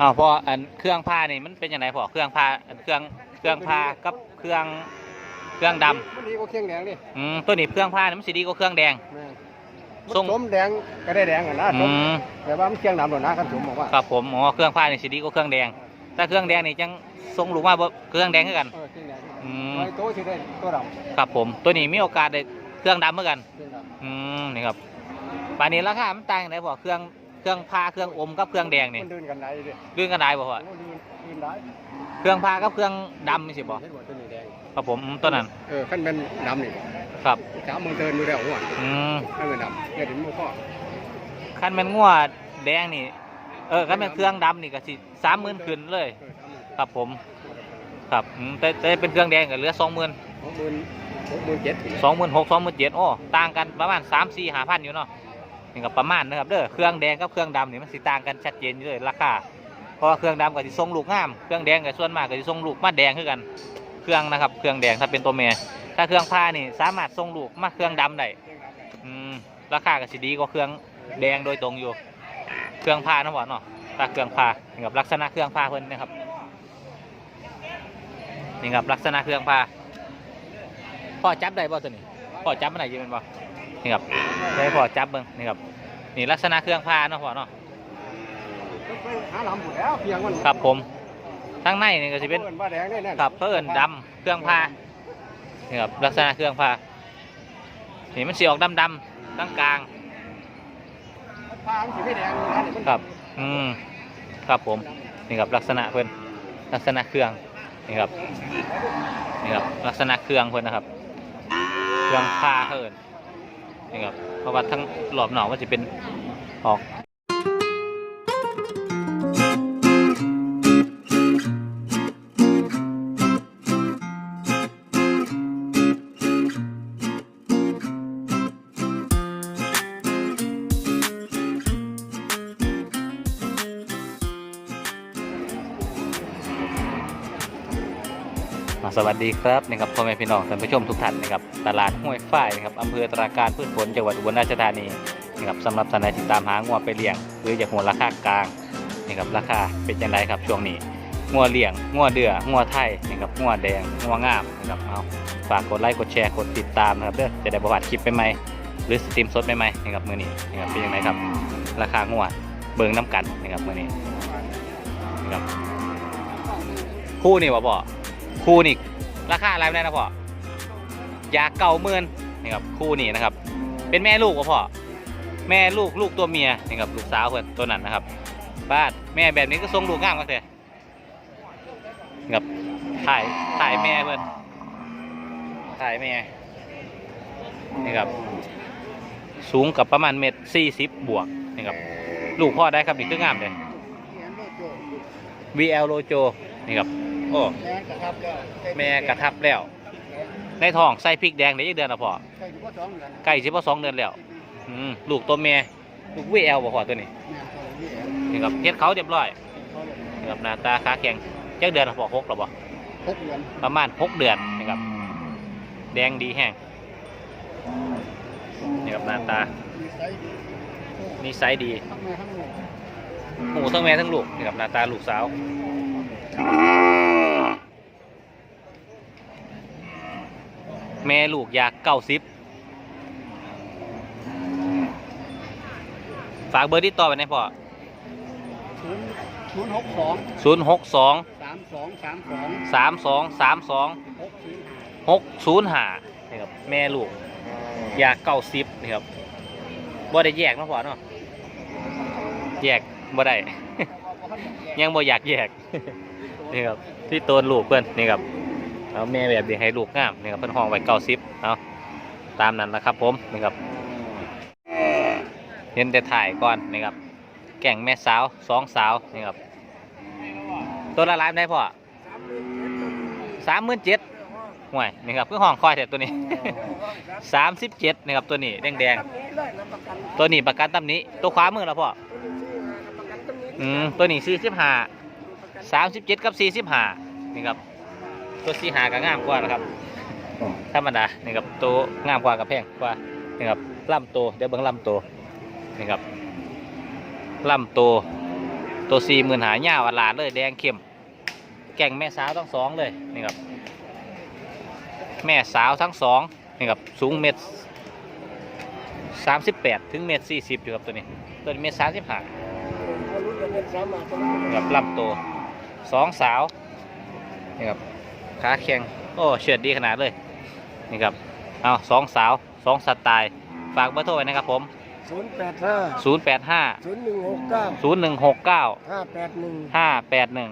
อ้าวพออันเครื่องผ้านี่มันเป็นยังไงพอเครื่องผ้าอันเครื่องเครื่องผ้ากับเครื่องเครื่องดำมันดีกว่าเครื่องแดงดิอืมตัวนี้เครื่องผ้านี่มันสีดีกว่าเครื่องแดง แม่นทรงสมแดงก็ได้แดงกันนะอืมแต่ว่ามันเครื่องดำหรอกนะคันสมบอกว่าครับผมอ๋อเครื่องผ้านี่สีดีกว่าเครื่องแดงถ้าเครื่องแดงนี่จังทรงลูกมาบ่เครื่องแดงคือกัน เออเครื่องแดงอืมไอ้โต๊ะที่ได้ตัวดครับผมตัวนี้มีโอกาสได้เครื่องดำเหมือนกันำเครื่องดำอืมนี่ครับป่านนี้ราคามันต่างกันไหนพอเครื่อง เครื่องผ้าเครื่องอมกับเครื่องแดงนี่มันเดินกันได้ดิเรื่องกันได้บ่พอโอ้เดินเดินได้เครื่องผ้ากับเครื่องดำนี่สิบ่เห็นว่าตัวนี้แดงครับผมอืมตัวนั้นเออขั้นเป็นดำนี่บ่ครับสามโมงเดินดูแล้วหัวอืมขั้นเป็นดำเนี่ยถึงมือข้อคันแมันงัวแดงนี่ เออคันแมันเครื่องดำนี่ก็สิสามหมื่นขึ้นเลยเออสามหมื่นครับผม ครับอืมแต่แต่เป็นเครื่องแดงก็เหลือสองหมื่นหกหมื่นหกหมื่นเจ็ดสองหมื่นหกสองหมื่นเจ็ดโอ้ต่างกันประมาณสามสี่ห้าพันอยู่เนาะ นี่ก็ประมาณนะครับเด้อเครื่องแดงกับเครื่องดำนี่มันสิต่างกันชัดเจนอยู่เลยราคาเพราะว่าเครื่องดำก็สิทรงลูกงามเครื่องแดงก็ส่วนมากก็สิทรงลูกมาแดงคือกัน เครื่องนะครับเครื่องแดงถ้าเป็นตัวเมียถ้าเครื่องผ้านี่สามารถทรงลูกมาเครื่องดำได้อืมราคาก็สิดีกว่าเครื่องแดงโดยตรงอยู่ เครื่องผ้านะบ่เนาะถ้าเครื่องผ้านี่ครับลักษณะเครื่องผ้าเพิ่นนะครับนี่ครับลักษณะเครื่องผ้าพ่อจับได้บ่ตัวนี้พ่อจับมันได้อยินมันบ่ นี่ครับได้พ่อจับเบิ่งนี่ครับนี่ลักษณะเครื่องผ้าเนาะพ่อเนาะหาลำหมดแล้วเพียงมันครับผมทั้งในนี่ก็สิเป็นอิ้ว่าแดงได้แน่ครับเพื่อนดำเครื่องผ้านี่ครับลักษณะเครื่องผ้านี่มันสีออกดำดำๆกลางกลางผ้ามันสีไม่แดงนะนี่มันๆครับอืมครับผมนี่ครับลักษณะเพื่อนลักษณะเครื่องนี่ครับนี่ครับลักษณะเครื่องเพื่อนนะครับ เครื่องผ้าเพื่อน นะครับเพราะว่าทั้งหลอบหนองมันจะเป็นออก วัสดีครับนะครับพ่อแม่พี่น้องท่านผู้ชมทุกท่านนะครับตลาดห้วยฝ้ายนะครับอำเภอตราการพืชผลจังหวัดอุบลราชธานีนะครับสำหรับท่านใดที่ตามหางัวไปเลี้ยง หรืออยากหัวราคากลางนะครับราคาเป็นอย่างไรครับช่วงนี้งัวเลี้ยงงัวเดืองัวไทยนะครับงัวแดงงัวงามนะครับเอาฝากกดไลค์กดแชร์กดติดตามนะครับเด้อจะได้ประวัติคลิปใหม่ๆหรือสตรีมสดใหม่ๆนะครับมื้อนี้นะครับเป็นยังไงครับราคางัวเบิ่งน้ำกันนะครับมื้อนี้นะครับคู่นี่บ่บ่ คู่นี่ราคาอะไรไม่ได้นะพ่อยาเก่าหมื่นนี่ครับคู่นี่นะครับ เป็นแม่ลูกพ่อแม่ลูกลูกตัวเมียนี่ครับลูกสาวเพื่อนตัวนั้นนะครับบ้านแม่แบบนี้ก็ทรงลูกงามกันเถอะนี่ครับถ่ายถ่ายแม่เพื่อนถ่ายแม่นี่ครับสูงกับประมาณเมตรสี่สิบบวกนี่ครับลูกพ่อได้ครับนี่คืองามเลย VL Lojo นี่ครับ โอ้แดงกระทับแล้วแม่กระทับแล้ว ในท้องใส่พริกแดงได้ยังเดือนละพอใช่ถือว่าสองเดือนใกล้สิบสองเดือนแล้วอืมลูกตัวแม่ลูกวีเอลบ่พอตัวนี้แม่นเขาเลยนี่ครับเฮ็ดเขาเรียบร้อยเขาเลยนี่ครับหน้าตาขาแข็งจักเดือนละพอหกแล้วบ่หกเดือนประมาณหกเดือนนี่ครับ แดงดีแห้งนี่ครับหน้าตามีไซส์ดีนิสัยดีทั้งแม่ทั้งลูกหมูทั้งแม่ทั้งลูกนี่ครับหน้าตาลูกสาว แม่ลูกอยากเก้าสิบฝากเบอร์ที่ต่อไปนะพ่อศูนย์ศูนย์หกสองศูนย์หกสองสามสองสามสองสามสองสามสองหกศูนย์ห้าหกศูนย์หานี่ครับแม่ลูกอยากเก้าสิบนี่ครับบ่ได้แยกเนาะพ่อเนาะแยกบ่ได้ ยังบ่อยากแยก นี่ครับ ที่โตนลูกเพื่อนนี่ครับ เอาแม่แบบนี้ให้ลูกงามนี่ครับเพิ่นห้องไว้เก้าสิบเอาตามนั้นนะครับผมนี่ครับเห็นแต่ถ่ายก่อนนี่ครับแก่งแม่สาวสองสาวนี่ครับตัวละลายได้พ่อสามหมื่นเจ็ดห่วยนี่ครับคือห้องคอยแต่ตัวนี้สามสิบเจ็ดนี่ครับตัวนี้แดงแดงๆตัวนี้ประกันตำหนี้ตัวขวามือแล้วพ่ออืมตัวนี้สี่สิบห้าสามสิบเจ็ดกับสี่สิบห้านี่ครับ ตัวสี่ห้าก็งามกว่านะครับธรรมดานี่ครับตัวงามกว่ากับแพงกว่านี่ครับลำตัวเดี๋ยวเบิ่งลำตัวนี่ครับลำตัวตัวสี่หมื่นหาหญ้าหวานหลานเลยแดงเข้มแก่งแม่สาวทั้งสองเลยนี่ครับแม่สาวทั้งสองนี่ครับสูงเมตรสามสิบแปดถึงเมตรสี่สิบอยู่ครับตัวนี้ตัวนี้เมตรสามสิบห้าเอารุ่นกันเป็นสามารถจะมานี่ครับลำตัวสองสาวนี่ครับ ขาแข็งโอ้เฉือดดีขนาดเลย นี่ครับ เอาสองสาวสองสไตล์ฝากเบอร์โทรไว้นะครับผม ศูนย์แปดห้าศูนย์แปดห้าศูนย์หนึ่งหกเก้าศูนย์หนึ่งหกเก้าห้าแปดหนึ่งห้าแปดหนึ่ง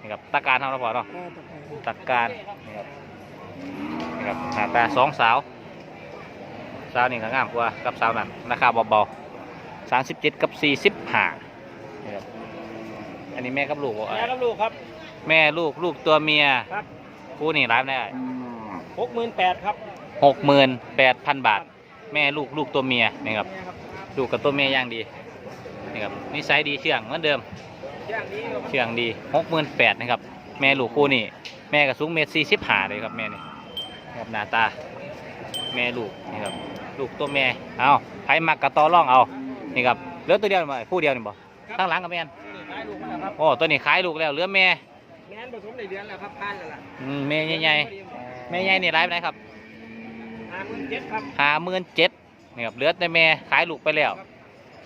นี่ครับตะการทำแล้วพอเนาะห้าตะไคร้ตัดการนี่ครับนี่ครับหน้าตาสองสาว สาวนี่ก็งามกว่ากับสาวนั่นราคาเบาๆสามสิบเจ็ดกับสี่สิบห้านี่ครับอันนี้แม่กับลูกบ่แม่กับลูกครับ แม่ลูกลูกตัวเมียครับ คู่นี่ร้านได้หกหมื่นแปดครับหกหมื่นแปดพันบาท แม่ลูกลูกตัวเมียนี่ครับแม่ครับลูกกับตัวเมียอย่างดีนี่ครับนิสัยดีเชื่องเหมือนเดิมย่างนี้ครับเชื่องดีหกหมื่นแปดนะครับ แม่ลูกคู่นี่แม่กับสูงเมตรสี่สิบห้าเลยครับแม่นี่ครับหน้าตา แม่ลูกนี่ครับลูกตัวแม่เอาใครมักกระต่อร่องเอานี่ครับเหลือตัวเดียวนี่บ่คู่เดียวนี่บ่ข้างหลังกับแม่นได้ลูกมาแล้วครับโอ้ตัวนี้ขายลูกแล้วเหลือแม่ แม่นผสมในเดือนแล้วครับพันแล้วล่ะอืมแม่ใหญ่ๆแม่ใหญ่นี่ร้ายไปไหนครับห้าหมื่นเจ็ดครับห้าหมื่นเจ็ดนี่ครับเหลือแต่แม่ขายลูกไปแล้ว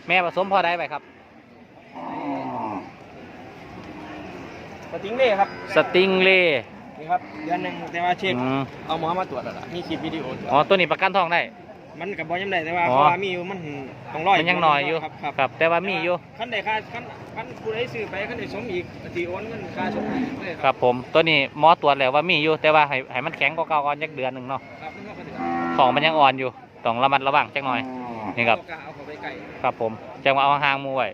แม่ผสมพอได้ไปครับ สติงเล่ครับสติงเล่นี่ครับเดือนหนึ่งแต่ว่าเช็คอืมเอาหมอมาตรวจแล้วล่ะมีคลิปวิดีโอตรวจอ๋อตัวนี้ประกันทองได้ มันกับบอยังได้แต่ว่าอ๋อเพราะว่ามีอยู่มันต้องร้อยมันยังน้อยอยู่ครับครับครับแต่ว่ามีอยู่คันใดค่าคันคันผู้ใดซื้อไปคันใดสมอีกตีโอนเงินค่าสมอีกเลยครับผมตัวนี้หมอตรวจแล้วว่ามีอยู่แต่ว่าให้ให้มันแข็งกว่าเก่าก่อนจักเดือนหนึ่งเนาะครับนี่ก็เป็นของมันยังอ่อนอยู่ต้องระมัดระวังจักหน่อยนี่ครับ เอาเอาเข้าไปไก่ครับผมจังว่าเอาห่างหมูไว้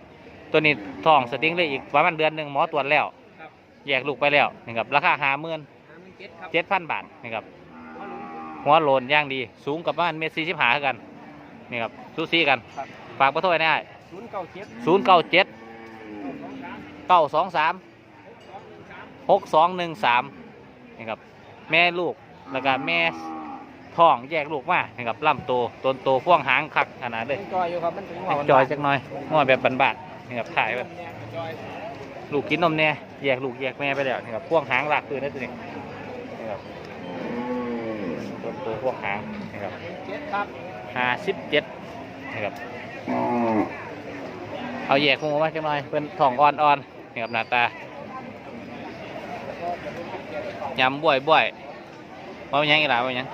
ตัวนี้ทองสติงเล่อีกประมาณเดือนหนึ่งหมอตรวจแล้ว ครับแยกลูกไปแล้วนี่ครับราคาห้าหมื่นห้าหมื่นเจ็ดครับเจ็ดพันบาทนี่ครับเอาลง หัวโลนย่างดี สูงกับประมาณเมตรสี่สิบห้ากัน นี่ครับซูซี่กัน ครับ ฝากเบอร์โทรไว้ได้ศูนย์เก้าเจ็ดศูนย์เก้าเจ็ดสองสามเก้าสองสามหกสองหนึ่งสามหกสองหนึ่งสามนี่ครับ แม่ลูก แล้วก็แม่ท้องแยกลูกมานี่ครับลำโตต้นโตพ่วงหางคักขนาดเลยเป็นจอยอยู่ครับ มันถึงหัวมันจอยจักหน่อยง้อแบบบานๆนี่ครับถ่ายแบบจอยลูกกินนมเนี่ยแยกลูกแยกแม่ไปแล้วนี่ครับพ่วงหางหลักคือนั่นตัวนี้นี่ครับ ต้นโตพ่วงหางนี่ครับเจ็ดครับห้าสิบเจ็ดนี่ครับเอาแยกหูมาจังหน่อยเป็นท้องอ่อนๆนี่ครับหน้าตายำบ่วยบ่วยๆว่าเป็นหยังอีหล่ะว่าเป็นหยัง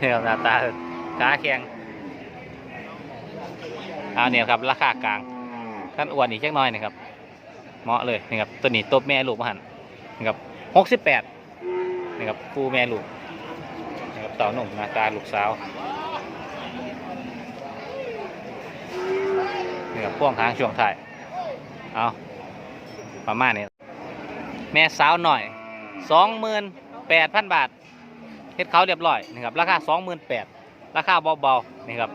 นี่ครับหน้าตาขาแข็งเอาเนี่ยครับราคากลางขั้นอ้วนอีกจักหน่อยนี่ครับเหมาะเลยนี่ครับตัวนี้ตบแม่ลูกมาหันนี่ครับหกสิบแปดนี่ครับปูแม่ลูกับต่าหนุ่มนาตาลูกสาวนี่ครับพ่วงหางช่วงท้ายเอาประมาณนี้แม่สาวหน่อยสองหมื่นแปดพันบาทเฮ็ดเขาเรียบร้อยนี่ครับราคาสองหมื่นแปดราคาเบาๆนี่ครับ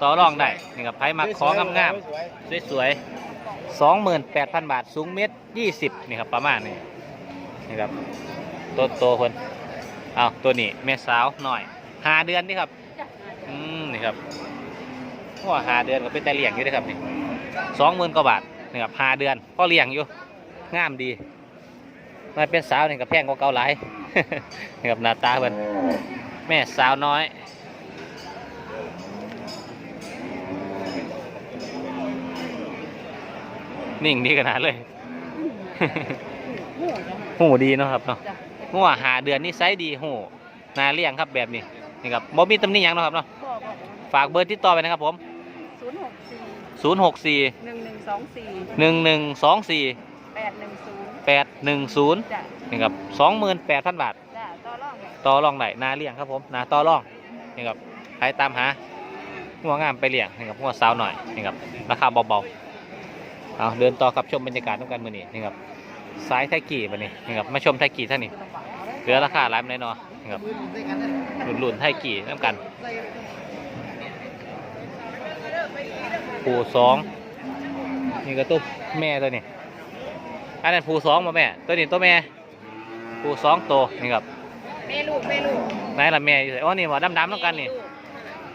ต่อรองได้นี่ครับไผมักของงามๆสวยๆสองหมื่นแปดพันบาทสูงเมตรยี่สิบนี่ครับประมาณนี้นี่ครับต้นโตคน เอาตัวนี้แม่สาวหน่อยหาเดือนนี่ครับ อืมนี่ครับว่าหาเดือนก็เป็นแต่เลี้ยงอยู่เด้อครับนี่สองหมื่นกว่าบาทนี่ครับหาเดือนก็เลี้ยงอยู่งามดีมาเป็นสาวนี่ก็แพงกว่าเกาหลายนี่ครับหน้าตาเพิ่นแม่สาวน้อยนิ่งดีขนาดเลย หูดีเนาะครับเนาะ งัวหาเดือนนี่ไซส์ดีหูนาเลี้ยงครับแบบนี้นี่ครับบ่มีตำหนิหยังเนาะครับเนาะบอกบอกฝากเบอร์ติดต่อไปนะครับผม ศูนย์หกสี่064 หนึ่งหนึ่งสองสี่1124 แปดหนึ่งศูนย์810จ้ะนี่ครับ28,000 บาท จ้ะต่อรองเลยต่อรองไหนนาเลี้ยงครับผมนาต่อรองนี่ครับใครตามหาหัวงามไปเลี้ยงนี่ครับหัวสาวหน่อยนี่ครับราคาเบาๆเอาเดินต่อครับชมบรรยากาศต้องกันมือนี้นี่ครับสายไทยกี่บันนี้นี่ครับมาชมไทยกี่ท่านนี่ เหลือราคาหลายมันเลยเนาะนี่ครับรุ่นรุ่นๆไทยกี่น้ำกันผูสองนี่ก็ตุ๊บแม่ตัวนี้อันนั้นผูสองมาแม่ ตัวนี้ตัวแม่ผูสองตัวนี่ครับแม่ลูกแม่ลูกไหนล่ะแม่อยู่ไหนอ๋อนี่หมอดำๆต้องกันนี่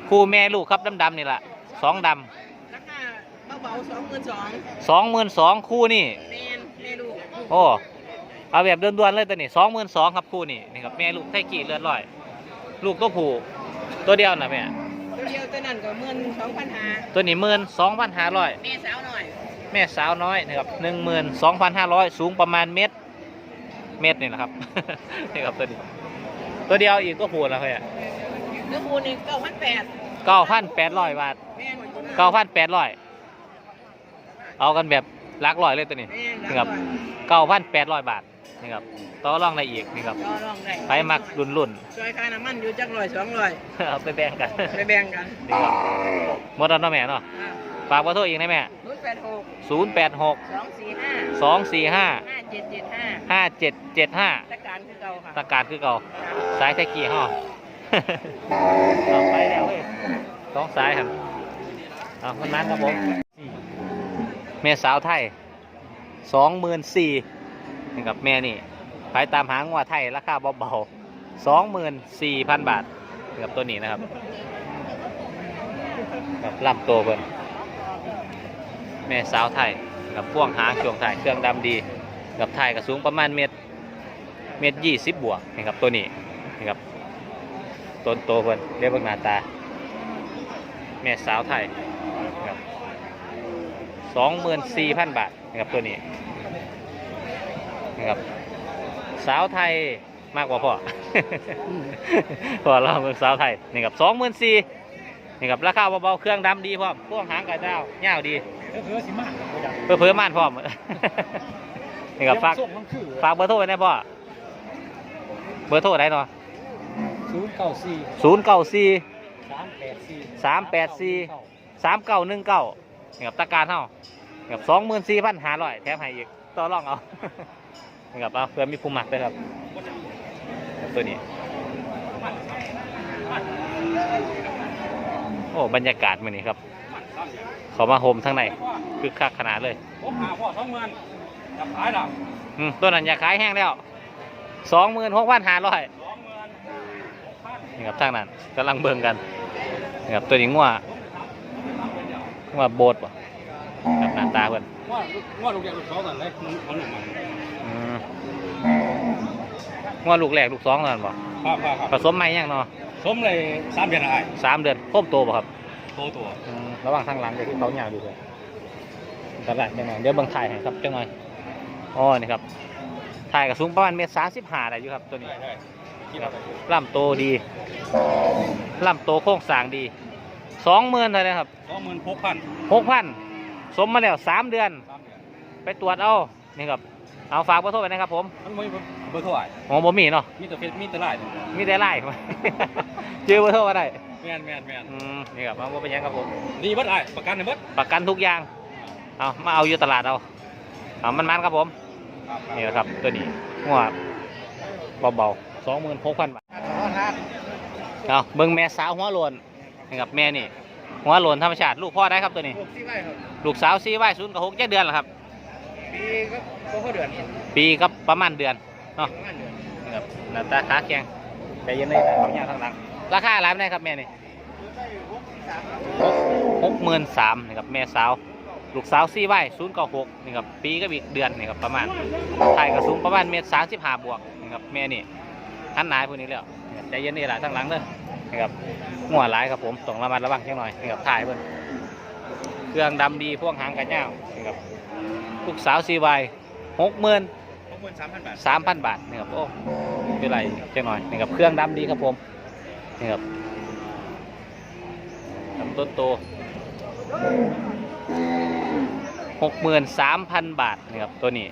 คู่แม่ลูกครับดำๆนี่ล่ะสองดราคาเบาสองหมื่นสองสองหมื่นสองคู่นี่แมนแม่ลูกโอ้ เอาแบบด่วนๆเลยตัวนี้สองหมื่นสองครับคู่นี่นี่ครับแม่ลูกไทกี่เลือดลอย ลูกตัวผู้ตัวเดียวนะแม่ตัวเดียวตัวนั้นก็หมื่นสองพันห้าตัวนี้หมื่นสองพันห้าร้อยแม่สาวหน่อยแม่สาวน้อยนะครับหนึ่งหมื่นสองพันห้าร้อยสูงประมาณเมตร เมตรนี่แหละครับนี่ครับตัวนี้ ตัวเดียวอีกตัวผู้แล้วครับเนื้อปูนี่เก้าพันแปดเก้าพันแปดร้อยบาทแม่นตัวนั้นเก้าพันแปดร้อยเอากันแบบหลักร้อยเลยตัวนี้แม่นนี่ครับเก้าพันแปดร้อยบาท นี่ครับต่อรองได้อีกนี่ครับต่อรองได้ไปมักรุ่นรุ่นช่วยค่าน้ำมันอยู่จักร้อยสองร้อยๆ เอาไปแบ่งกันไปแบ่งกันนี่ครับหมดแล้วเนาะแม่เนาะฝากเบอร์โทรอีกนะแม่ศูนย์แปดหกศูนย์แปดหกสองสี่ห้าสองสี่ห้าห้าเจ็ดเจ็ดห้าห้าเจ็ดเจ็ดห้าตะการคือเก่าค่ะตะการคือเก่า สายแท็กกี้ห่อเอาไปแล้วเว้ยสองสายครับเอาคนนั้นครับผมแม่สาวไทยสองหมื่นสี่ นี่ครับแม่นี่ขายตามหางว่าไทยราคาเบาๆสองหมื่นสี่พันบาทนี่ครับตัวนี้นะครับกับลำตัวเพิ่นแม่สาวไทยกับพ่วงหางช่วงไทยเครื่องดำดี กับไทยก็สูงประมาณเมตรเมตรยี่สิบบวกนี่ครับตัวนี้นี่ครับต้นโตเพิ่นเรียกว่าหน้าตา แม่สาวไทยครับสองหมื่นสี่พันบาทนะครับตัวนี้ นะครับสาวไทยมากกว่าพ่อพอเราเมืองสาวไทยนี่ครับสองหมื่นสี่นี่ครับราคาเบาๆเครื่องดำดีพร้อมพวกหางกระเจ้าเงาวดีเพื่อสิมากเพื่อเพื่อม่านพร้อมนี่ครับฝากส่งมันคือฝากเบอร์โทรไว้ได้พ่อเบอร์โทรได้เนาะศูนย์เก้าสี่ศูนย์เก้าสี่สามแปดสี่สามแปดสี่สามเก้าหนึ่งเก้านี่ครับตะการเท่านี่ครับสองหมื่นสี่พันห้าร้อยแถมให้อีกต่อรองเอา นี่ครับเอาเพื่อมีภูมิหมักด้วยครับครับ ตัวนี้ โอ้บรรยากาศมันนี้ครับเขามาโฮมทั้งในคึกคักขนาดเลยผมหาพ่อสองหมื่นจับขายดับอืมตัวนั้นอยากขายแห้งแล้วสองหมื่นหกพันห้าร้อยสองหมื่นนี่ครับทางนั้นกำลังเบิ่งกันนี่ครับตัวนี้งัวงัวโบดป่ะครับหน้าตาเพิ่นว่าว่าลูกเดียวลูกสองกันเลยมันหนึ่งมันอืม งัวลูกแรกลูกสองนั่นป่ะครับครับครับผสมใหม่ยังเนาะสมเลยสามเดือนอะไรสามเดือนครบโตป่ะครับโตตัวอืมระหว่างทางหลังเดี๋ยวที่เขาหยาดูเลยตลาดจังหน่อยเดี๋ยวเบิ่งถ่ายให้ครับจังหน่อยอ๋อนี่ครับถ่ายกับสูงประมาณเมตรสามสิบห้าได้อยู่ครับตัวนี้ใช่ใช่คิดเอาไปลำโตดีลำโตโค้งสร้างดีสองหมื่นเท่าไหร่ครับสองหมื่นหกพันหกพันสมมาแล้วสามเดือน สามเดือนไปตรวจเอานี่ครับเอาฝากเบอร์โทรไปนะครับผม มันไม่ เบอร์เท่าไหร่หมอบ่มีเนาะมีแต่เฟซมีแต่ไลน์มีแต่ไล่ชื่อเบอร์โทรมาได้แมนแมนแมนอืมนี่ครับมาบ่เป็นหยังครับผม ดีเบิดไอ้ประกันในเบิดประกันทุกอย่าง เอามาเอาอยู่ตลาดเอาเอามันมันๆครับผม นี่แหละครับตัวนี้หัวเบาๆสองหมื่นหกพันบาท เอาเบิ่งแม่สาวหัวโลนนี่ครับแม่นี่ หัวโลนธรรมชาติลูกพ่อได้ครับตัวนี้ลูกที่ไว้ครับลูกสาวซีไว้ศูนย์กับหกเจ็ดเดือนแล้วครับ ปีก็ก็เขาเดือน ปีกับประมาณเดือน เนาะประมาณเดือนนี่ครับหน้าตาขาแข็งแต่ยังได้เขาย่างทางหลังราคาร้านไหนครับแม่นี่หกหมื่นสามนี่ครับแม่สาวลูกสาวซี่ไว้ศูนย์กับหกนี่ครับปีก็อีกเดือนนี่ครับประมาณถ่ายกระสูงประมาณเมตรสามสิบห้าบวกนี่ครับแม่นี่หันหนายพวกนี้แล้วใจเย็นนี่แหละทางหลังเด้อนี่ครับหัวหลายครับผมต้องระมัดระวังแค่หน่อยนี่ครับถ่ายเพิ่นเครื่องดำดีพวกหางกระเจ้านี่ครับลูกสาวซี่ไว้หกหมื่น หกหมื่นสามพันบาทสามพันบาทนี่ครับโอ้ไม่เป็นไรจังหน่อยนี่ครับเครื่องดำดีครับผมนี่ครับลำต้นโตหกหมื่นสามพันบาทนี่ครับตัวนี้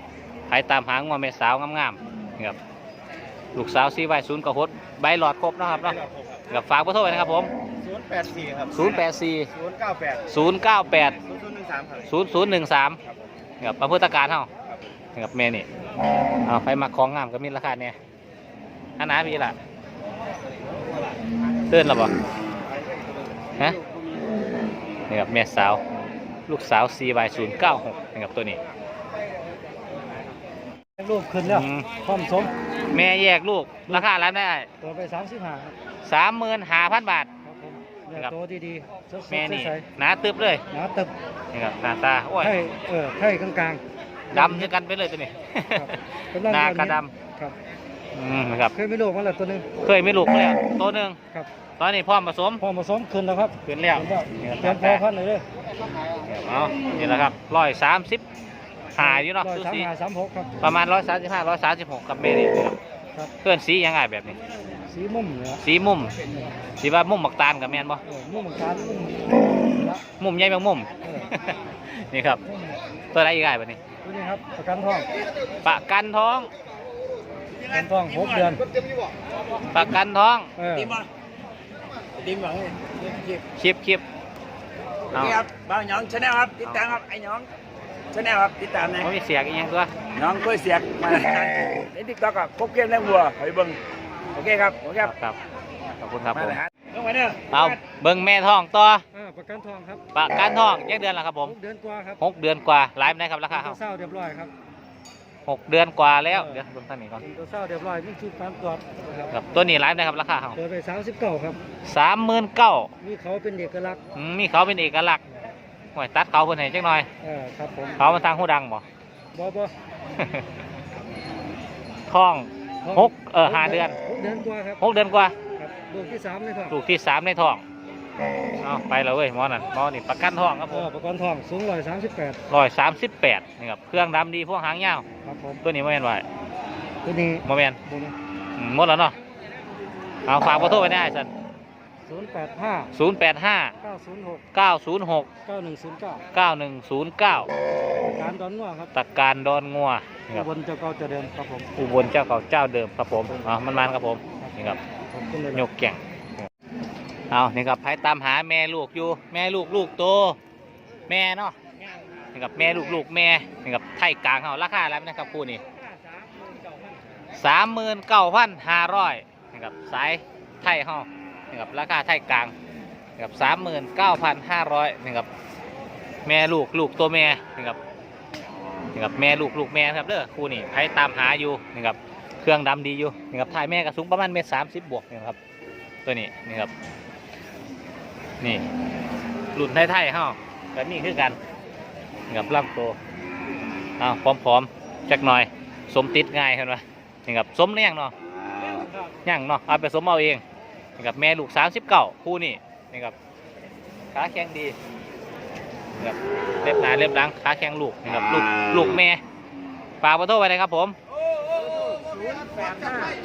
ขายตามหางว่าแม่สาวงามๆนี่ครับลูกสาวซีไว้ศูนย์กระหดใบหลอดครบเนาะครับเนาะนี่ครับฝากเบอร์โทรไว้นะครับผมศูนย์แปดสี่ครับศูนย์แปดสี่ศูนย์เก้าแปดศูนย์เก้าแปดศูนย์ศูนย์หนึ่งสามครับศูนย์ศูนย์หนึ่งสามครับนี่ครับประพุทธการเท่าครับนี่ครับแม่นี่ เอาไปมาของงามก็มีราคาเนี่ยอันไหนาพี่ล่ะเตือนหรอบ่ฮะนี่ครับแม่สาว ลูกสาว CY 0 9 6นี่ครับตัวนี้รูปขึ้นแล้วอืมพร้อมสม แม่แยกลูก ราคาร้านได้ตัวไปสามสิบห้าสามหมื่นห้าพันบาทครับผมนี่ครับโตดีๆสดๆแม่นี่ใสหนาตึบเลยๆหนาตึบนี่ครับหน้าตาโอ้ยไทยเออไทยกลางๆ ดำด้วยกันไปเลยตัวนี้ ครับกำลังหน้ากระดครับำอืมนะครับ เคยมีลูกมาแล้วตัวหนึงเคยไม่ลูกมาแล้วตัวหนึ่งครับตอนนี้พร้อมผสมพอผสมขึ้นแล้วครับขึ้นแล้วขึ้นแล้วนี่ครับเตรียมพอพันธุ์เลยเด้อเอานี่แหละครับร้อยสามสิบหาอยู่เนาะร้อยดูสามสิห้าสามหกครับ ประมาณร้อยสามสิบห้าร้อยสามสิบหกกับเมนี่นะครับครับ เพื่อนสียังไงแบบนี้ สีมุมเนี่ยสีมุมสีว่ามุมหมักตาลกับแมนบ่เออมุมการมุมละมุมใหญ่บางมุม เออนี่ครับมุมตัวอะไรอีกไงแบบนี้ ตัวนี้ครับประกันทองประกันท้อง ประกันทองหกเดือนประกันท้องเออดิมบ่ดิมบ่เฮ้ยเก็บคลิปคลิปโอเอาเคครับบ่าวหยองชาแนลครับติดตามครับไอ้หยองชาแนลครับติดตามนะไม่มีเสียงอีกอย่างตัวหยองกล้วยเสียกมาในติ๊กต็อกอะครบเกมแรงวัวไปเบิ่งโอเคครับโอเคครับครับ ขอบคุณครับมาผมเลยฮะลงไปเด้อเอาเบิ่งแม่ท้องต่อเออ ประกันทองครับประกันท้องยังเดือนละครับผมหกเดือนกว่าครับหกเดือนกว่าไลฟ์ได้ครับราคาตัเขาวเศร้าเรียบร้อยครับหกเดือนกว่าแล้วเออเดี๋ยวเบิ่งท่านนี้ก่อนเป็นตัวเศร้าเรียบร้อยมีชุดการตรวจนะครับครับตัวนี้ไลฟ์ได้ครับราคาเขาเปิดไปสามสิบเก้าครับสามหมื่นเก้ามีเขาเป็นเอกลักษณ์มีเขาเป็นเอกลักษณ์ห่วยตัดเขาเพิ่นให้จักหน่อยเออครับผมเขามาทางหูดังบ่บ่บ่ท้องหกเออห้าเดือนหกเดือนกว่าครับหกเดือนกว่าครับลูกที่สามเลยครับลูกที่สามในท้อง เอาไปแล้วเว้ยหมอนั่นหมอนี่ประกันท้องครับเอผมอประกันทองสูงร้อยสามสิบแปดร้อยสามสิบแปดนี่ครับเครื่องดำดีพวกหางยาวครับผมตัวนี้โมเมนไว้ตัวนี้โมเมนบนอืมหมดแล้วเนาะเอาฝากขอโทษไปได้สันศูนย์แปดห้าศูนย์แปดห้าเก้าศูนย์หกเก้าศูนย์หกเก้าหนึ่งศูนย์เก้าเก้าหนึ่งศูนย์เก้าการดอนงัวครับตะการดอนงัวนี่ครับบนเจ้าเก่าเจะเดิมครับผมอุบลเจ้าเก่าเจ้าเดิมครับผมเอามันมันครับผมนี่ครับขอบคุณเลยยกแก่ง เอานี่ครับให้ตามหาแม่ลูกอยู่ แม่ลูกลูกโต แม่เนาะนี่ครับแม่ลูกลูกแม่นี่ครับไทยกลางเขาราคาแล้วนะครับคู่นี้สามหมื่นเก้าพันห้าร้อยนี่ครับสายไทยเขานี่ครับราคาไทยกลางนี่ครับสามหมื่นเก้าพันห้าร้อยนี่ครับแม่ลูกลูกตัวแม่นี่ครับนี่ครับแม่ลูกลูกแม่ครับเด้อคู่นี้ให้ตามหาอยู่นี่ครับเครื่องดำดีอยู่นี่ครับถ่ายแม่กระสูงประมาณเมตรสามสิบบวกนี่ครับตัวนี้นี่ครับ นี่หลุดนไทยๆเฮ้าแบบนี้คือกันกับลำโตเอาวพร้อมๆจักหน่อย สมติดง่ายเห็นไหมนี่กับสมเลี้ยงเนาะย่างเนาะเอาไปสมเอาเองนี่กับแม่ลูกสามสิบเก้าคู่นี่นี่กับขาแข็งดีนี่กับเล็บหนาเล็บหลังขาแข็งลูกนี่กับลูกลูกแม่ฝากประตูไปเลยครับผม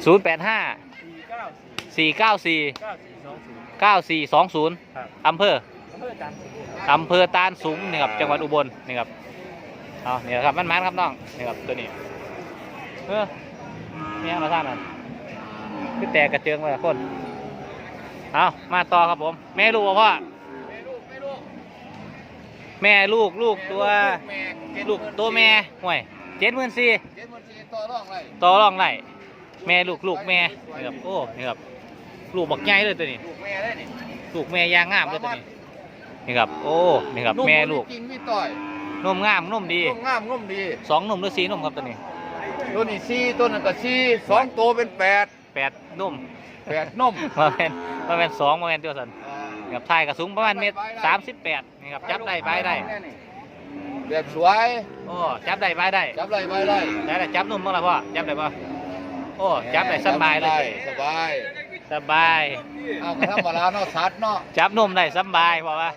ศูนย์แปดห้าสี่4 9 4 9 4 2 0 9420ครับอำเภออำเภอจันทร์อำเภอตาลสูงนี่ครับจังหวัดอุบลนี่ครับเอานี่แหละครับมันมันๆครับน้องนี่ครับตัวนี้เออมีอะไรมาท่านนั่นคือแตกกระเจิงเลยคนเอามาต่อครับผม แม่ลูกบ่พ่อแม่ลูกลูกตัวลูกตัวแม่ห่วยเจ็ดหมื่นสี่เจ็ดหมื่นสี่ต่อรองไรต่อรองไหนแม่ลูกลูกแม่นี่ครับโอ้นี่ครับ ลูกบักใหญ่เลยตัวนี้ ลูกแม่ได้นี่ลูกแม่ยางงามเลยตัวนี้ นี่ครับ โอ้ นี่ครับนุ่แม่ลูกจริงมีต่อยนมงามนมดีนุ่มงามนุ่มดีสองนมหรือสีนมครับตัวนี้ ตัวนี้สี่ตัวนั้นก็สี่สองตัวเป็นแปดแปดนมแปดนุ่มมาเป็นมาเป็นสองมาเป็นตัวสันนี่ครับทายกระสูงประมาณเมตรสามสิบแปดนี่ครับจับได้ใบได้แบบสวยโอ้จับได้ใบได้จับไรใบไรได้แต่จับนมบ้างละพ่อจับได้ป่ะโอ้จับได้สบายเลยสบาย สบาย เอากระทำมาแล้วเนาะชัดเนาะจับนมได้สบายเพราะว่า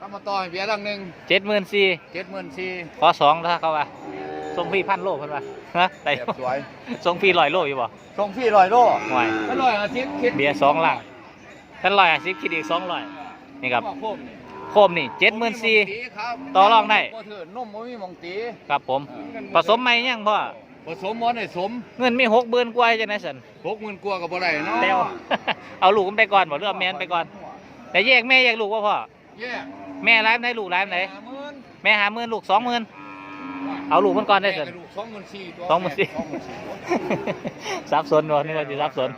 ถ้ามาต่อยเบียร์ดังหนึ่งเจ็ดหมื่นสี่เจ็ดหมื่นสี่ขอสองถ้าเขาว่าส่งฟรีพันโลเพิ่นว่าฮะได้แบบสวยส่งฟรีร้อยโลอยู่บ่ส่งพี่ลอยโลห่วยไม่ลอยอาทิตย์คิดเบียร์สองหลังท่านร้อยสิบคิดอีกสองร้อยนี่ครับว่าพวกนี่โคมนี่เจ็ดหมื่นสี่ครับต่อรองได้บ่ถือนุ่มบ่มีหมองตีครับผม ผสมไหมยังพ่อ ผสมบ่ได้สมเงินมีหกหมื่นกว่าจะไหนสันหกหมื่นกว่ากับบ่ได้เนาะเต้วเอาลูกมันไปก่อนบ่เรือเอาแม่มันไปก่อน แต่แยกแม่แยกลูกว่าพ่อแย่แม่ร้ายไหนลูกร้ายไหนห้าหมื่นแม่หาหมื่นลูกสองหมื่นเอาลูกมันก่อนได้สันแม่กระดูกสองหมื่นสี่ตัวสองหมื่นสี่สองหมื่นสี่ซับซ้อนวะนี่ว่าจะซับซ้อน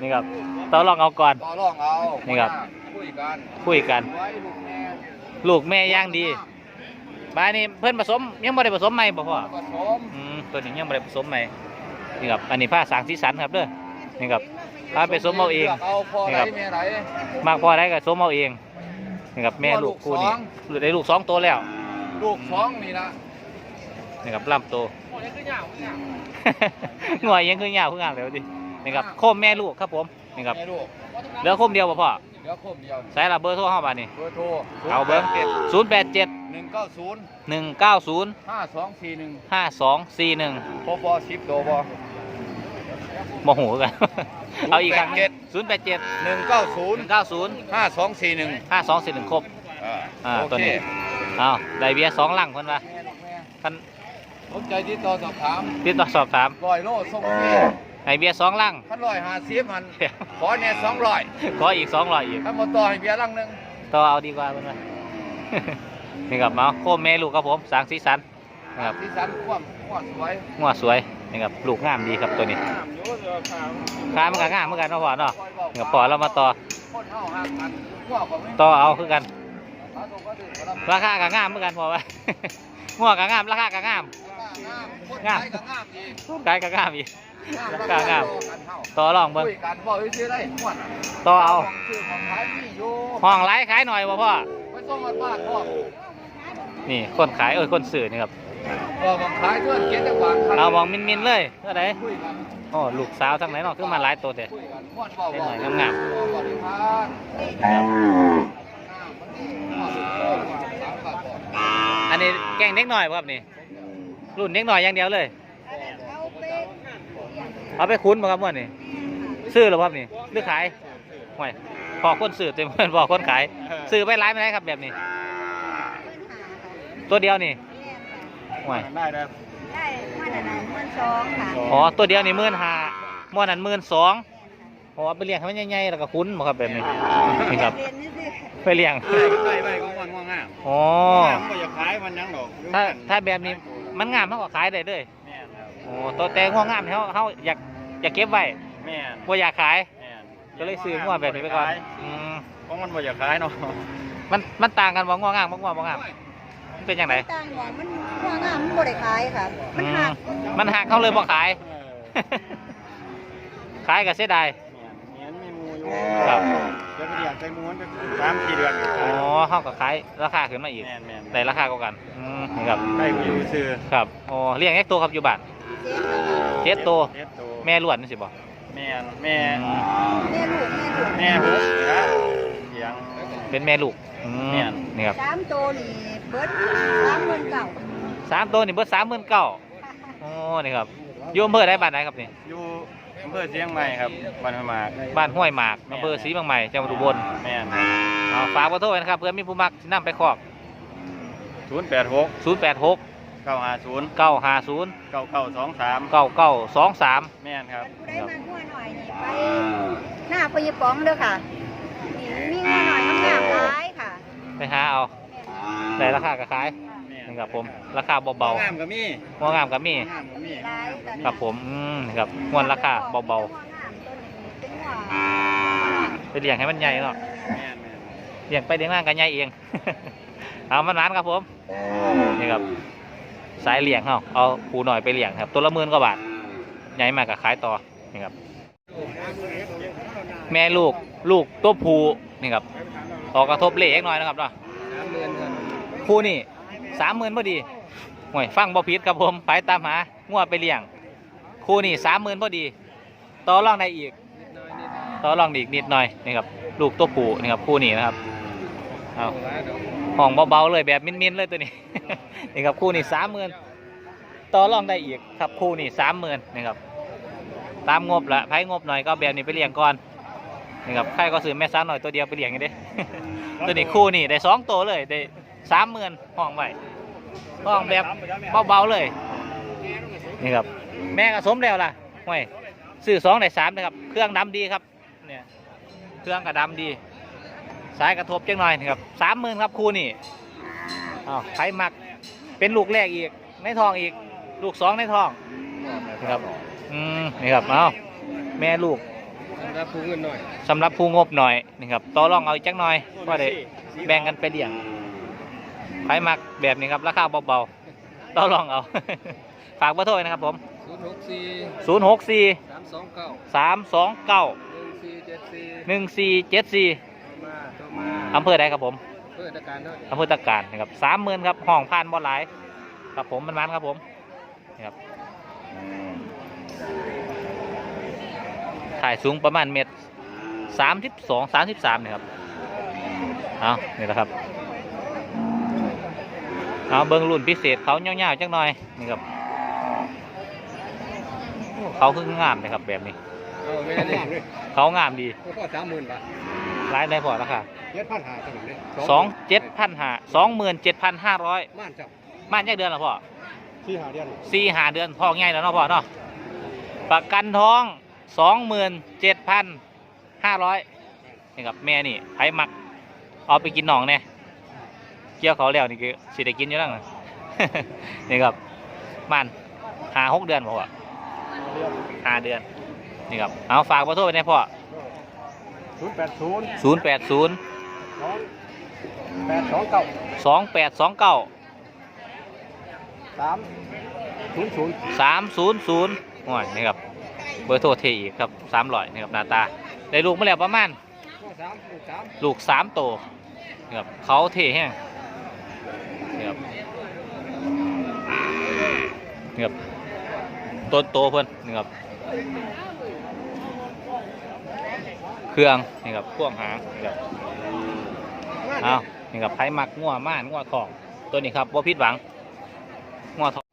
นี่ครับต้องลองเอาก่อนต่อรองเอานี่ครับคุยกันคุยกันไว้ลูกแม่ลูกแม่ย่างดี บ้านนี้เพื่อนผสมยังไม่ได้ผสมใหม่บ่พ่อผสมอืมตัวนี้ยังไม่ได้ผสมใหม่นี่ครับอันนี้ผ้าสางสีสันครับเด้อนี่ครับเพาไปสมเอาเองลืกเอาพอนี่ไรครับแม่ไรมากพอได้ก็สมเอาเองนี่ครับแม่ลูกคู่นี้สองหรือได้ลูกสองตัวแล้ว ลูกสองนี่ละนี่ครับลำตัวงอยยังคือยาวคืองามเลยดินี่ครับโคมแม่ลูกครับผมนี่ครับแม่ลูกเหลือโคมเดียวบ่พ่อเหลือคมเดียวใส่ละเบอร์โทรเข้ามานี่เบอร์โทรเอาเบิ้งศูนย์แปดเจ็ด หนึ่งเก้าศูนย์หนึ่งเก้าศูนย์ห้าสองสี่หนึ่งห้าสองสี่หนึ่งพบสิบโดบโมโหกัน เอาอีกครั้งศูนย์แปดเจ็ดหนึ่งเก้าศูศูนนย์ย์เก้าศูนย์ห้าสองสี่หนึ่งห้าสองสี่หนึ่งครบอ่าโอตัวเคนี้เอาได้เบียร์สองลังคนละท่านสนใจที่ต่อสอบถามติดต่อสอบถามร้อยโลส่งฟรีให้เบียร์สองลังพันร้อยห้าสิบมันขอเนี่ยสองร้อยขออีกสองร้อยอีกถ้ามาต่อให้เบียร์ลังหนึ่งต่อเอาดีกว่าเพื่อนว่า นี่ครับมาโคมแม่ลูกครับผมสร้างสีสันนะครับที่สันคว่ำคว่ำสวยงัวสวยนี่ครับลูกงามดีครับตัวนี้ขามันก็งามเหมือนกันเนาะพ่อเนาะนี่ครับพอเรามาต่อคนเฮาห่างกันคว่ำก็ไม่ต่อเอาคือกันขาตรงก็ดื่มก็รับราคาก็งามเหมือนกันพอว่างัวก็งามราคาก็งามงามคนขายก็งามดีขายก็งามอีกราคางามกันเฮาต่อรองเบิ่งคุยกันบอกซื้อได้ม่วนต่อเอาชื่อของขายที่อยู่ห้องไร้ขายหน่อยบ่พ่อไปส่งมาบ้านพ่อ นี่คนขายเอ้ยคนสื่อนี่ครับก็ของขายเพื่อนเก็บได้บาทเอามองมินมินๆเลยเท่าไหร่คุยกันโอ้ลูกสาวทั้งไหนเนาะคือมาหลายตัวเด้คุยกันม่วนบอกได้บหอน่กอยงามบริพารอันนี้แกงเด็กหน่อยบ่ครับนี่รุ่นเด็กหน่อยอย่างเดียวเลย เอาไปคุ้นบ่ครับม่วนนี่ซื้อหรือบ่ครับนี่หรือขายห่วยพอคนซื้อเต็มเพื่อนพอคนขาย ซื้อไปร้ายไปไหนครับแบบนี้ ตัวเดียวนี่ห่วยได้ได้ได้มาแต่ไหนเมื่อสองค่ะอ๋อตัวเดียวนี่หมื่นห้าม่วนนั้นหมื่นสองอ๋อเอาไปเลี้ยงให้มันใหญ่ๆแล้วก็คุ้นบ่ครับแบบนี้นี่ครับเรียนนี่สิไปเลี้ยงได้ได้ของมันง่วงง่ามอ๋อก็จะขายมันยังดอกถ้าถ้าแบบนี้มันงามมันก็ขายได้เลยแม่นครับโอ้ตัวแตงง่วงงามเขาเขาอยากอยากเก็บไว้แม่นบ่อยากขายแม่นก็เลยซื้อง่วงแบบนี้ไปก่อนอืมของมันบ่อยากขายเนาะมันมันต่างกันบ่ง่วงงามบ่ง่วงบ่งามมัน เป็นยังไงต่างหวังมันว่างามมันบ่ได้ขายค่ะ มันหักมันหักเขาเลยบ่ขาย ขายก็เสียดายเห็นมีมูอยู่ครับเดี๋ยวไปเรียกใจมูนสามสี่เดือนอ๋อเขาก็ขายราคาขึ้นมาอีกแม่นแม่นได้ราคาเท่ากันอืมนี่ครับได้วิวซื้อครับอ๋อเลี้ยงแยกตัวครับอยู่บ้านเจ๊ค่ะเจ็ดตัวเจ็ดตัวแม่ล้วนนี่สิบ่แม่นแม่อืมแม่ลูกแม่ลูกแม่หุบนะเสียงเป็นแม่ลูกอืมแม่นนี่ครับสามโตวนี่ เบิดสามหมื่นเก่าสามตัวนี่เบิดสามหมื่นเก้าโอ้นี่ครับอยู่อำเภอใดบ้านไหนครับนี่อยู่อำเภอเชียงใหม่ครับบ้านห้วยหมากบ้านห้วยหมากอำเภอศรีบางใหม่จังหวัดอุบลแม่นเอาฝากขอโทษไว้นะครับเพื่อมีผู้มักที่นำไปครอบศูนย์แปดหก0 8 6เก้าห้าศูนย์9 5 0เก้าเก้าสองสาม9 9 2 3แม่นครับได้มาหัวหน่อยนี่ไปหน้าพญป๋องเด้อค่ะนี่มีหัวหน่อยมันงามหลายค่ะ ไปหาเอา ได้ราคาก็ขายแม่นนี่ครับผม ราคาเบางามก็มีๆหัวงามก็มีงามก็มีหลายแต่ครับผมอืมนี่ครับมวนราคาเบาหัวงามตัวนี้เป็นหัวๆไปเลี้ยงให้มันใหญ่เนาะแม่นแม่นเลี้ยงไปเลี้ยงมากันใหญ่เอง เอามันร้านครับผม นี่ครับ สายเลี้ยงเขาเอาปูหน่อยไปเลี้ยงครับ ตัวละหมื่นกว่าบาท ใหญ่มากก็ขายต่อ นี่ครับ แม่ลูก ลูกตัวผูนี่ครับออกกระทบเละเล็กน้อยนะครับเนาะ คู่นี่สามหมื่นพอดีห่วยฟังบ่ผิดครับผมไปตามหางัวไปเลี้ยง คู่นี่สามหมื่นพอดี ต่อรองได้อีก ต่อรองอีกนิดหน่อยนี่ครับลูกตัวผูนี่ครับคู่นี้นะครับเอาห้องเบาๆเลยแบบมินๆเลยตัวนี้นี่ครับคู่นี่สามหมื่นต่อรองได้อีกครับคู่นี่สามหมื่นนี่ครับตามงบละไพ่งบหน่อยก็แบบนี้ไปเลี้ยงก่อนนี่ครับใครก็ซื้อแม่สาหน่อยตัวเดียวไปเลี้ยงกันเด้ตัวนี้คู่นี่ได้สองตัวเลยได้ สามหมื่นห้องไว้ห้องแบบเบาๆเลย นี่ครับ แม่ก็สมแล้วล่ะห่วยซื้อสองได้สามนะครับ เครื่องดำดีครับ เนี่ย เครื่องกระดำดี สายกระทบจังหน่อยนะครับสามหมื่นครับคู่นี่อ้าวไพ่มัก เป็นลูกแรกอีก ในท้องอีก ลูกสองในท้องนะครับ อืม นี่ครับ เอาแม่ลูกรับผู้เงินหน่อยสำหรับผู้งบหน่อยนี่ครับต่อรองเอาอีกจักหน่อยก็ได้แบ่งกันไปเลี้ยง ไผมักแบบนี้ครับ ราคาเบาๆต่อรองเอา ฝากเบอร์โทรไว้นะครับผมศูนย์หกสี่0 6 4สามสองเก้า3 2 9จ็ดสี่หนึ่งสี่เจ็ดสี่มาตัวมาอำเภอใดครับผม เพื่อตะการด้วย อำเภอตะการนะครับสามหมื่นครับห้องผ่านบ่หลายครับผมมันมันครับผมนี่ครับถ่ายสูงประมาณเมตรสามสิบสองสามสิบสามนี่ครับเอานี่แหละครับ เอาเบิ้งรุ่นพิเศษเขาเงาวๆจังหน่อยนี่ครับโอ้เขาคืองามเลยครับแบบนี้เอาไม่ได้เลยเขางามดีก็สามหมื่นบาทรายได้พอแล้วค่ะเจ็ดพันหาสมัยนี้สองเจ็ดพันห้าสองหมื่นเจ็ดพันห้าร้อยม่านจับบ้านแยกเดือนเหรอพ่อที่หาเดือนสี่หาเดือนพ่อง่ายแล้วเนาะพ่อเนาะประกันท้องสองหมื่นเจ็ดพันห้าร้อยนี่ครับแม่นี่ไผมัก เอาไปกินหนองเนี่ย เกี่ยวเขาแล้วนี่คือสิได้กินอยู่แล้วนะนี่ครับบ้านหาหกเดือนพ่อห้าเดือน นี่ครับ เอาฝากเบอร์โทรไปในพ่อศูนย์แปดศูนย์ศูนย์แปดศูนย์สองแปดสองเก้าสองแปดสองเก้าสามศูนย์ศูนย์สามศูนย์ศูนย์โอ้ยนี่ครับเบอร์โทรเทอีกครับสามร้อยนี่ครับหน้าตา ได้ลูกมาแล้วประมาณก็สามลูกสามลูกสามโตนี่ครับเขาเทแห้งนี่ ครับนี่ครับต้นโตเพิ่นนี่ครับเครื่องนี่ครับพ่วงหางนี่ครับเอานี่ครับไผมักงัวม่านงัวทองตัวนี้ครับบ่ผิดหวังงัวทอง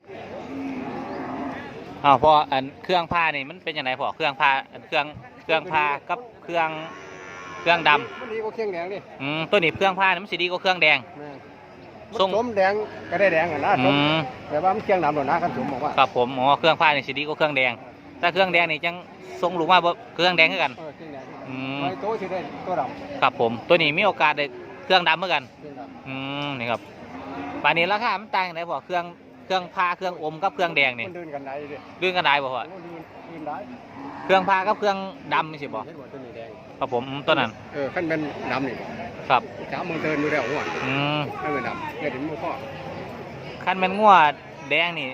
อ้าวพออันเครื่องผ้านี่มันเป็นยังไงพอเครื่องผ้าอันเครื่องเครื่องผ้ากับเครื่องเครื่องดำมันดีกว่าเครื่องแดงดิอืมตัวนี้เครื่องผ้านี่มันสีดีกว่าเครื่องแดงแม่น ส่ง สมแดงก็ได้แดงอะนะสอืมมแต่ว่ามันเครื่องดำหรอกนะคันสมบอกว่าครับผมอ๋อเครื่องผ้านี่สีดีกว่าเครื่องแดงถ้าเครื่องแดงนี่จังทรงลูกมาบ่เครื่องแดงคือกัน เออเครื่องแดงอืม ไอ้โต๊ะที่ได้ตัวดำครับผมตัวนี้มีโอกาสได้เครื่องดำเหมือนกัน เครื่องดำอืมนี่ครับป่านนี้ราคามันต่างกันไหนบ่เครื่องเครื่องผ้าเครื่องอมกับเครื่องแดงนี่มันเดินกันได้ดิเรื่องกันได้บ่พ่อมันเดินเดินได้เครื่องผ้ากับเครื่องดำนี่สิบ่เห็นบ่ตัวนี้แดงครับผมอืมตัวนั้น เออขั้นเป็นดำนี่ ครับสามโมงเดินดูแล้วหัวอืมให้เป็นดำเนี่ยถึงมือพ่อคันแมันงัวแดงนี่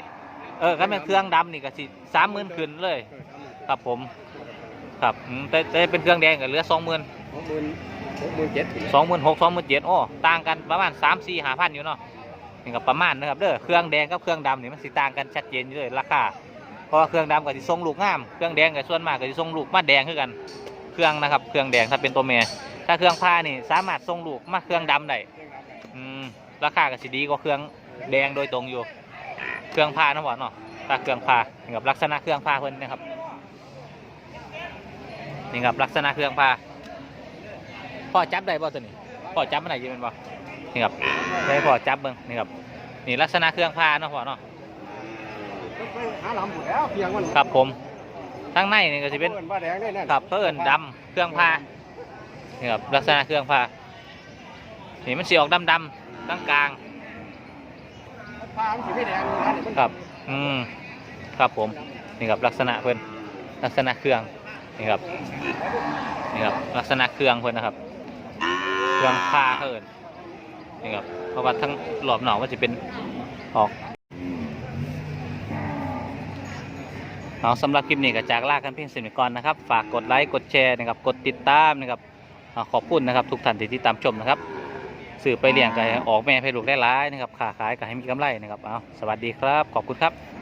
เออคันแมันเครื่องดำนี่ก็สิสามหมื่นขึ้นเลยเออสามหมื่นครับผม ครับอืมแต่แต่เป็นเครื่องแดงก็เหลือสองหมื่นหกหมื่นหกหมื่นเจ็ดสองหมื่นหกสองหมื่นเจ็ดโอ้ต่างกันประมาณสามสี่ห้าพันอยู่เนาะนี่ก็ประมาณนะครับเด้อเครื่องแดงกับเครื่องดำนี่มันสิต่างกันชัดเจนอยู่เลยราคาเพราะว่าเครื่องดำก็สิทรงลูกงาม เครื่องแดงก็ส่วนมากก็สิทรงลูกมาแดงคือกัน เครื่องนะครับ เครื่องแดงถ้าเป็นตัวเมีย ถ้าเครื่องผ้านี่สามารถทรงลูกมาเครื่องดำได้อืมราคาก็สิดีกว่าเครื่องแดงโดยตรงอยู่ เครื่องผ้านะหวานเนาะถ้าเครื่องผ้านี่ครับลักษณะเครื่องผ้าเพิ่นนะครับนี่ครับลักษณะเครื่องผ้าพ่อจับได้บ่ตัวนี้พ่อจับมันได้อยังเป็นบ่นี่ครับได้พ่อจับเบิ่งนี่ครับนี่ลักษณะเครื่องผ้าเนาะพ่อเนาะหาลำหมดแล้วเพียงมันครับผมทั้งในนี่ก็สิเป็นเอิ้ว่าแดงได้นั่นครับเพิ่นดำเครื่องผ้า นี่ครับลักษณะเครื่องผ้านี่มันสีออกดำดำๆกลางกลางผ้ามันสีไม่แดงนะนี่มันๆครับอืมครับผมนี่ครับลักษณะเพิ่นลักษณะเครื่องนี่ครับนี่ครับลักษณะเครื่องเพิ่นนะครับ เครื่องผ้าเพิ่นนี่ครับเพราะว่าทั้งหลอบหนองมันจะเป็นออกเอาสำหรับคลิปนี้ก็จากลากันเพียงสิ่งก่อนนะครับ ฝากกดไลค์ กดแชร์นะครับ กดติดตามนะครับอ่า ขอบคุณนะครับทุกท่านที่ติดตามชมนะครับสื่อไปเลี้ยงก็ให้ออกแม่ให้ลูกได้ร้ายนะครับค้าขายก็ให้มีกำไรนะครับเอาสวัสดีครับ ขอบคุณครับ